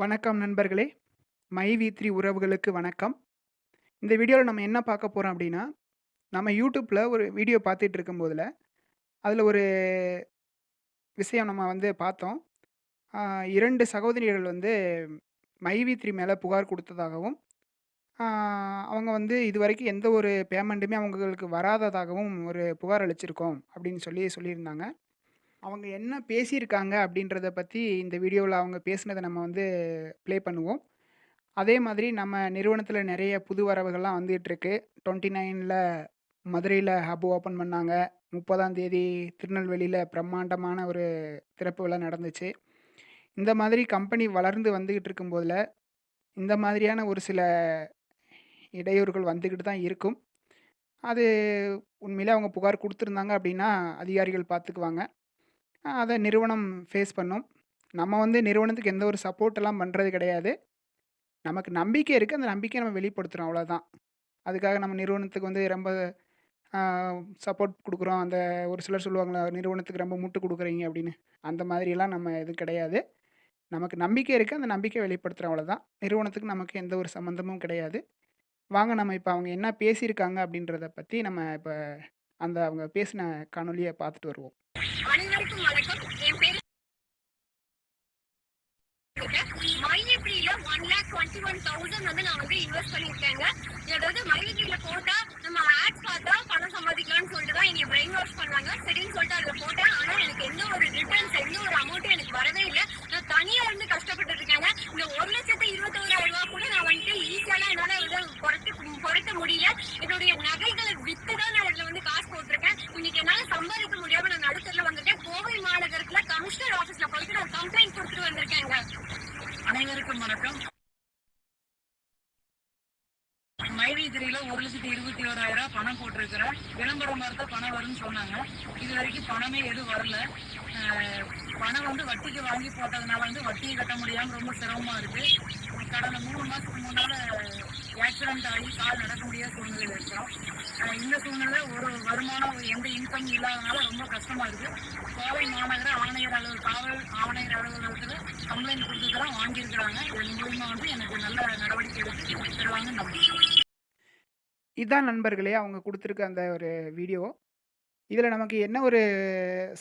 வணக்கம் நண்பர்களே! My we 3 உறவுகளுக்கு வணக்கம். இந்த வீடியோவில் நம்ம என்ன பார்க்க போகிறோம் அப்படின்னா நம்ம யூடியூப்பில் ஒரு வீடியோ பார்த்துட்டு இருக்கும்போதில் அதில் ஒரு விஷயம் நம்ம வந்து பார்த்தோம். இரண்டு சகோதரிகள் வந்து மை வி 3 மேல புகார் கொடுத்ததாகவும் அவங்க வந்து இதுவரைக்கும் எந்த ஒரு பேமெண்ட்டுமே அவங்களுக்கு வராததாகவும் ஒரு புகார் அளிச்சிருக்கோம் அப்படின்னு சொல்லி சொல்லியிருந்தாங்க. அவங்க என்ன பேசியிருக்காங்க அப்படின்றத பற்றி இந்த வீடியோவில் அவங்க பேசுனதை நம்ம வந்து ப்ளே பண்ணுவோம். அதே மாதிரி நம்ம நிறுவனத்தில் நிறைய புது வரவுகள்லாம் வந்துகிட்ருக்கு டுவெண்ட்டி நைனில் மதுரையில் ஹப் ஓப்பன் பண்ணாங்க. 30ஆம் தேதி திருநெல்வேலியில் பிரம்மாண்டமான ஒரு திறப்பு விழா நடந்துச்சு. இந்த மாதிரி கம்பெனி வளர்ந்து வந்துக்கிட்டு இருக்கும்போதில் இந்த மாதிரியான ஒரு சில இடையூறுகள் வந்துக்கிட்டு தான் இருக்கும். அது உண்மையிலே அவங்க புகார் கொடுத்துருந்தாங்க அப்படின்னா அதிகாரிகள் பார்த்துக்குவாங்க. அதை நிறுவனம் ஃபேஸ் பண்ணும். நம்ம வந்து நிறுவனத்துக்கு எந்த ஒரு சப்போர்ட்லாம் பண்ணுறது கிடையாது. நமக்கு நம்பிக்கை இருக்குது அந்த நம்பிக்கையை நம்ம வெளிப்படுத்துகிறோம் அவ்வளோதான். அதுக்காக நம்ம நிறுவனத்துக்கு வந்து ரொம்ப சப்போர்ட் கொடுக்குறோம் அந்த ஒரு சிலர் சொல்லுவாங்களா நிறுவனத்துக்கு ரொம்ப முட்டு கொடுக்குறீங்க அப்படின்னு அந்த மாதிரிலாம் நம்ம எதுவும் கிடையாது. நமக்கு நம்பிக்கை இருக்குது அந்த நம்பிக்கை வெளிப்படுத்துகிறோம் அவ்வளோதான். நிறுவனத்துக்கு நமக்கு எந்த ஒரு சம்மந்தமும் கிடையாது. வாங்க நம்ம இப்போ அவங்க என்ன பேசியிருக்காங்க அப்படின்றத பற்றி நம்ம இப்போ அந்த அவங்க பேசின காணொளிய பார்த்துட்டு வருவோம். அனைவருக்கும் வணக்கம். என் பேர் மயிலப்பிடியில one lakh twenty one thousand வந்து நான் வந்து இன்வெஸ்ட் பண்ணியிருக்கேங்க. அதாவது மைவிப்ரில போட்டா நம்ம ஆட் பார்த்தா பணம் சம்பாதிக்கலாம்னு சொல்லிட்டு தான் என்னைய பிரெயின் வாஷ் பண்ணாங்க. சரின்னு சொல்லிட்டு அதில் போட்டேன். ஆனால் எனக்கு எந்த ஒரு ரிட்டர்ன்ஸ் எந்த ஒரு அமௌண்ட்டும் எனக்கு வரவே இல்லை நான் தனியாக வந்து கஷ்டப்பட்டுட்டு இருக்கேங்க. இந்த 1,21,000 ரூபா கூட நான் வந்துட்டு ஈஸியாலாம் என்னால வந்து புரட்டு புரட்ட முடியல. என்னுடைய நகைகளை வித்து தான் நான் இதுல வந்து காசு போட்டிருக்கேன். இன்னைக்கு என்னால சம்பாதிக்க முடியாம நான் நடுத்தெருல வந்துட்டேன். கோவை மாநகரத்துல கமிஷனர் ஆபீஸ்ல போயிட்டு நான் கம்ப்ளைண்ட் கொடுத்துட்டு வந்திருக்கேங்க. அனைவருக்கும் வணக்கம் மைவி ஒரு லட்சத்தி இருபத்தி ஓராயிரம் ரூபாய் பணம் போட்டிருக்கிறேன். விளம்பரம் பார்த்தா பணம் வரும்னு சொன்னாங்க. இது வரைக்கும் பணமே எதுவும் வரல. பணம் வந்து வட்டிக்கு வாங்கி போட்டதுனால வந்து வட்டியை கட்ட முடியாம ரொம்ப சிரமமா இருக்கு. கடந்த மூணு மாசத்துக்கு முன்னால ஆக்சிடென்ட் ஆகி கால் நடக்க முடியாத சூழ்நிலையில் இருக்கிறோம் இந்த சூழ்நிலை ஒரு வருமானம் எந்த இன்கம் இல்லாதனால ரொம்ப கஷ்டமா இருக்கு. கோவை மாநகர ஆணையர் அலுவலக காவல் ஆணையர் அலுவலகத்தில் கம்ப்ளைண்ட் கொடுத்துதான் வாங்கியிருக்கிறாங்க. இதன் மூலியமா வந்து எனக்கு நல்ல நடவடிக்கை எடுத்து தருவாங்கன்னு நம்புறேன் இதான் நண்பர்களே அவங்க கொடுத்துருக்க அந்த ஒரு வீடியோ. இதில் நமக்கு என்ன ஒரு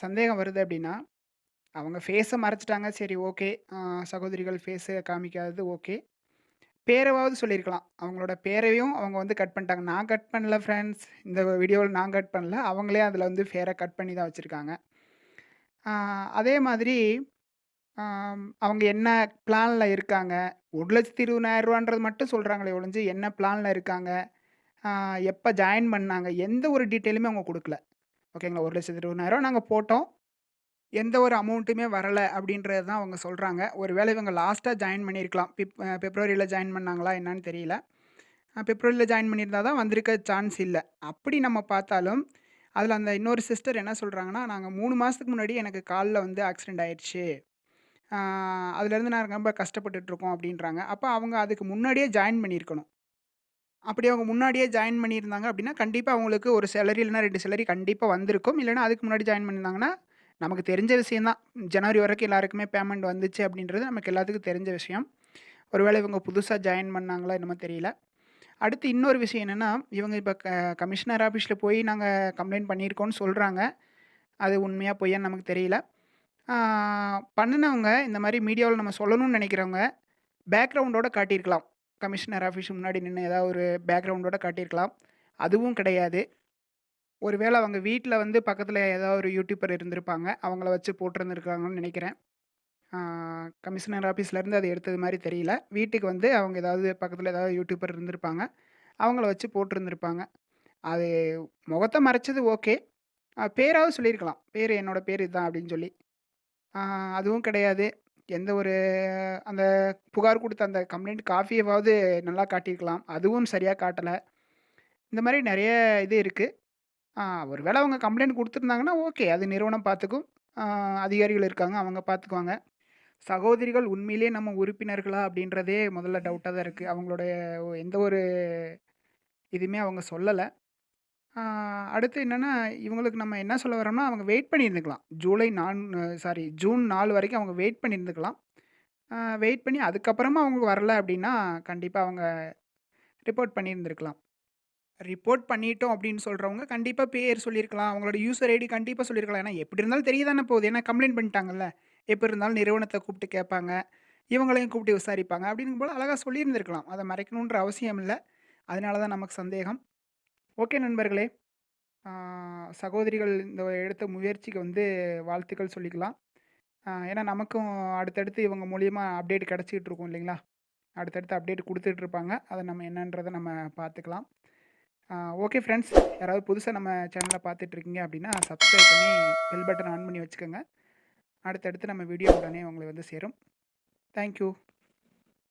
சந்தேகம் வருது அப்படின்னா அவங்க ஃபேஸை மறைச்சிட்டாங்க சரி ஓகே. சகோதரிகள் ஃபேஸை காமிக்காதது ஓகே. பேரவாவது சொல்லியிருக்கலாம். அவங்களோட பேரையும் அவங்க வந்து கட் பண்ணிட்டாங்க. நான் கட் பண்ணல ஃப்ரெண்ட்ஸ். இந்த வீடியோவில் நான் கட் பண்ணல. அவங்களே அதில் வந்து ஃபேரை கட் பண்ணி தான் வச்சுருக்காங்க அதே மாதிரி அவங்க என்ன பிளானில் இருக்காங்க? ஒரு லட்சத்தி இருபதாயிரரூவான்றது மட்டும் சொல்கிறாங்களே ஒழிஞ்சு, என்ன பிளானில் இருக்காங்க? எப்போ ஜாயின் பண்ணாங்க? எந்த ஒரு டீட்டெயிலுமே அவங்க கொடுக்கல ஓகேங்களா. ஒரு லட்சத்து இருபதாயிரம் நாங்கள் போட்டோம். எந்த ஒரு அமௌண்ட்டுமே வரலை அப்படின்றது தான் அவங்க ஒரு வேளை இவங்க லாஸ்ட்டாக ஜாயின் பண்ணியிருக்கலாம். பிப் பிப்ரவரியில் ஜாயின் பண்ணாங்களா என்னான்னு தெரியல. பிப்ரவரியில் ஜாயின் பண்ணியிருந்தா தான் வந்திருக்க சான்ஸ் இல்லை அப்படி நம்ம பார்த்தாலும், அதில் அந்த இன்னொரு சிஸ்டர் என்ன சொல்கிறாங்கன்னா நாங்கள் மூணு மாதத்துக்கு முன்னாடி எனக்கு காலில் வந்து ஆக்சிடென்ட் ஆயிடுச்சு அதுலேருந்து நான் ரொம்ப கஷ்டப்பட்டுட்டு இருக்கோம் அப்போ அவங்க அதுக்கு முன்னாடியே ஜாயின் பண்ணியிருக்கணும். அப்படி அவங்க முன்னாடியே ஜாயின் பண்ணியிருந்தாங்க அப்படின்னா கண்டிப்பாக அவங்களுக்கு ஒரு சேலரி இல்லைனா ரெண்டு சேலரி கண்டிப்பாக வந்திருக்கும். இல்லைனா அதுக்கு முன்னாடி ஜாயின் பண்ணியிருந்தாங்கன்னா, நமக்கு தெரிஞ்ச விஷயம் தான். ஜனவரி வரைக்கும் எல்லாருக்குமே பேமெண்ட் வந்துச்சு அப்படின்றது நமக்கு எல்லாத்துக்கும் தெரிஞ்ச விஷயம். ஒருவேளை இவங்க புதுசாக ஜாயின் பண்ணாங்களா என்னமோ தெரியல. அடுத்து இன்னொரு விஷயம் என்னென்னா இவங்க இப்போ க கமிஷனர் ஆஃபீஸில் போய் நாங்கள் கம்ப்ளைண்ட் பண்ணியிருக்கோம்னு சொல்கிறாங்க அது உண்மையாக பொய்யான்னு நமக்கு தெரியல. பண்ணினவங்க பண்ணுனவங்க இந்த மாதிரி மீடியாவில் நம்ம சொல்லணும்னு நினைக்கிறவங்க பேக்ரவுண்டோடு காட்டியிருக்கலாம். கமிஷனர் ஆஃபீஸ் முன்னாடி நின்று ஏதாவது ஒரு பேக்ரவுண்டோட காட்டியிருக்கலாம். அதுவும் கிடையாது. ஒருவேளை அவங்க வீட்டில் வந்து பக்கத்தில் ஏதாவது ஒரு யூடியூபர் இருந்திருப்பாங்க. அவங்கள வச்சு போட்டிருந்துருக்காங்கன்னு நினைக்கிறேன் கமிஷனர் ஆஃபீஸ்லேருந்து அது எடுத்தது மாதிரி தெரியல. வீட்டுக்கு வந்து அவங்க ஏதாவது பக்கத்தில் ஏதாவது யூடியூபர் இருந்திருப்பாங்க. அவங்கள வச்சு போட்டிருந்துருப்பாங்க அது முகத்தை மறைச்சது ஓகே. பேராவது சொல்லியிருக்கலாம். பேர் என்னோட பேர் இதுதான் அப்படின்னு சொல்லி. அதுவும் கிடையாது. எந்த ஒரு அந்த புகார் கொடுத்த அந்த கம்ப்ளைண்ட் காஃபியவாவது நல்லா காட்டியிருக்கலாம். அதுவும் சரியாக காட்டலை இந்த மாதிரி நிறைய இது இருக்குது ஒரு வேளை அவங்க கம்ப்ளைண்ட் கொடுத்துருந்தாங்கன்னா ஓகே. அது நிறுவனம் பார்த்துக்கும். அதிகாரிகள் இருக்காங்க. அவங்க பார்த்துக்குவாங்க. சகோதரிகள் உண்மையிலேயே நம்ம உறுப்பினர்களா அப்படின்றதே முதல்ல டவுட்டாக தான் இருக்குது அவங்களுடைய எந்த ஒரு இதுவுமே அவங்க சொல்லலை ஆ அடுத்து என்னன்னா, இவங்களுக்கு நம்ம என்ன சொல்ல வரோம்னா, அவங்க வெயிட் பண்ணியிருந்துக்கலாம். ஜூலை நான் சாரி ஜூன் 4 வரைக்கும் அவங்க வெயிட் பண்ணியிருந்துக்கலாம். வெயிட் பண்ணி அதுக்கப்புறமா அவங்களுக்கு வரல அப்படின்னா, கண்டிப்பா அவங்க ரிப்போர்ட் பண்ணியிருந்திருக்கலாம். ரிப்போர்ட் பண்ணிட்டோம் அப்படின்னு சொல்றவங்க கண்டிப்பா பேர் சொல்லியிருக்கலாம். அவங்களோட யூசர் ஐடி கண்டிப்பா சொல்லியிருக்கலாம். ஏன்னா எப்படி இருந்தாலும் தெரிய தானே போகுது. ஏன்னா கம்ப்ளைண்ட் பண்ணிட்டாங்கல்ல. எப்படி இருந்தாலும் நிறுவனத்த கூப்பிட்டு கேட்பாங்க. இவங்களையும் கூப்பிட்டு விசாரிப்பாங்க. அப்படிங்கும்போது அழகா சொல்லியிருந்திருக்கலாம். அத மறைக்கணுன்ற அவசியம் இல்ல. அதனால தான் நமக்கு சந்தேகம். ஓகே நண்பர்களே. சகோதரிகள் இந்த எடுத்த முயற்சிக்கு வந்து வாழ்த்துக்கள் சொல்லிக்கலாம். ஏன்னா நமக்கும் அடுத்தடுத்து இவங்க மூலியமா அப்டேட் கிடச்சிக்கிட்டு இருக்கும் இல்லைங்களா? அடுத்தடுத்து அப்டேட் கொடுத்துட்டு இருப்பாங்க. அதை நம்ம என்னன்றதை நம்ம பார்த்துக்கலாம். Okay friends. யாராவது புதுசாக நம்ம சேனலை பார்த்துட்ருக்கீங்க அப்படின்னா, சப்ஸ்கிரைப் பண்ணி பெல் பட்டன் ஆன் பண்ணி வச்சுக்கோங்க. அடுத்தடுத்து நம்ம வீடியோ உடனே உங்களை வந்து சேரும். Thank you.